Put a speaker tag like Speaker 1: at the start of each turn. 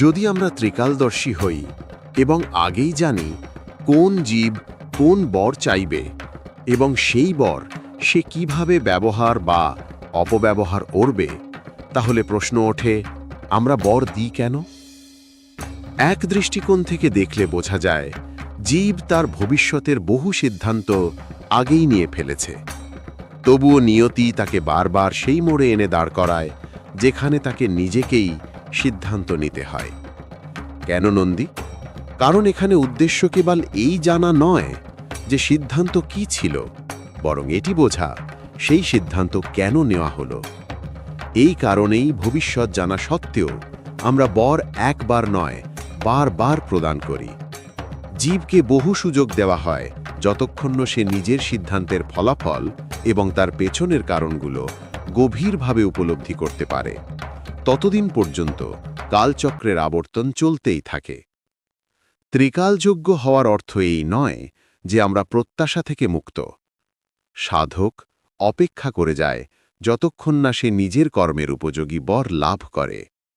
Speaker 1: যদি আমরা ত্রিকালদর্শী হই এবং আগেই জানি কোন জীব কোন বর চাইবে এবং সেই বর সে কীভাবে ব্যবহার বা অপব্যবহার করবে, তাহলে প্রশ্ন ওঠে, আমরা বর দিই কেন? এক দৃষ্টিকোণ থেকে দেখলে বোঝা যায়, জীব তার ভবিষ্যতের বহু সিদ্ধান্ত আগেই নিয়ে ফেলেছে। তবুও নিয়তি তাকে বারবার সেই মোড়ে এনে দাঁড় করায়, যেখানে তাকে নিজেকেই সিদ্ধান্ত নিতে হয়। কেন নন্দী? কারণ এখানে উদ্দেশ্য কেবল এই জানা নয় যে সিদ্ধান্ত কি ছিল, বরং এটি বোঝা সেই সিদ্ধান্ত কেন নেওয়া হলো। এই কারণেই ভবিষ্যৎ জানা সত্ত্বেও আমরা বর একবার নয়, বারবার প্রদান করি। জীবকে বহু সুযোগ দেওয়া হয়, যতক্ষণ সে নিজের সিদ্ধান্তের ফলাফল এবং তার পেছনের কারণগুলো গভীরভাবে উপলব্ধি করতে পারে। ততদিন পর্যন্ত কালচক্রের আবর্তন চলতেই থাকে। ত্রিকালযোগ্য হওয়ার অর্থ এই নয় যে আমরা প্রত্যাশা থেকে মুক্ত। সাধক অপেক্ষা করে যায় যতক্ষণ না সে নিজের কর্মের উপযোগী বর লাভ করে।